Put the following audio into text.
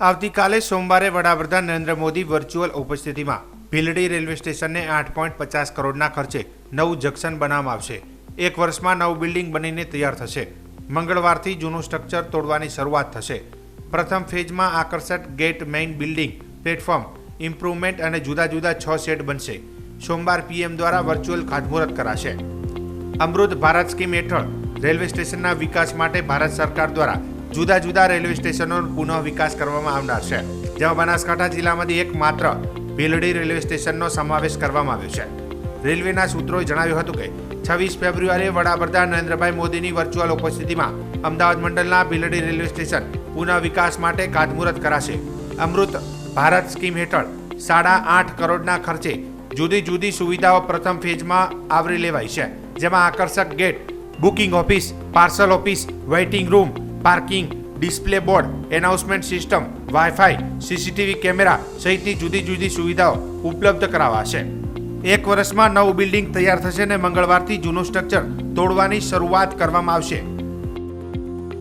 આવતીકાલે સોમવારે વડાપ્રધાન નરેન્દ્ર મોદી વર્ચ્યુઅલ ઉપસ્થિતિમાં ભીલડી રેલવે સ્ટેશનને આઠ પોઈન્ટ પચાસ કરોડના ખર્ચે નવું જંકશન બનાવવામાં આવશે. એક વર્ષમાં નવું બિલ્ડિંગ બનીને તૈયાર થશે. મંગળવારથી જૂનું સ્ટ્રક્ચર તોડવાની શરૂઆત થશે. પ્રથમ ફેઝમાં આકર્ષક gate main building, platform, improvement અને જુદા જુદા છ શેડ બનશે. સોમવાર પીએમ દ્વારા વર્ચ્યુઅલ ખાતમુહૂર્ત કરાશે. અમૃત ભારત સ્કીમ હેઠળ રેલવે સ્ટેશનના વિકાસ માટે ભારત સરકાર દ્વારા જુદા જુદા રેલવે સ્ટેશનોનો પુનઃ વિકાસ કરવામાં આવનાર છે, જેમાં બનાસકાંઠા જિલ્લામાંથી એકમાત્ર ભીલડી રેલવે સ્ટેશનનો સમાવેશ કરવામાં આવ્યો છે. રેલવેના સૂત્રોએ જણાવ્યું હતું કે, છવ્વીસ ફેબ્રુઆરીએ વડાપ્રધાન નરેન્દ્રભાઈ મોદીની વર્ચ્યુઅલ ઉપસ્થિતિમાં અમદાવાદ મંડળના ભીલડી રેલવે સ્ટેશન પુનઃ વિકાસ માટે કાદમુહૂર્ત કરાશે. અમૃત ભારત સ્કીમ હેઠળ સાડા આઠ કરોડના ખર્ચે જુદી જુદી સુવિધાઓ પ્રથમ ફેઝમાં આવરી લેવાઈ છે, જેમાં આકર્ષક gate, booking office, parcel office, waiting room parking, display board, announcement system, wifi, CCTV camera સહિતની જુદી જુદી સુવિધાઓ ઉપલબ્ધ કરાવાશે. એક વર્ષમાં નવું બિલ્ડિંગ તૈયાર થશે અને મંગળવારથી જૂનું સ્ટ્રક્ચર તોડવાની શરૂઆત કરવામાં આવશે.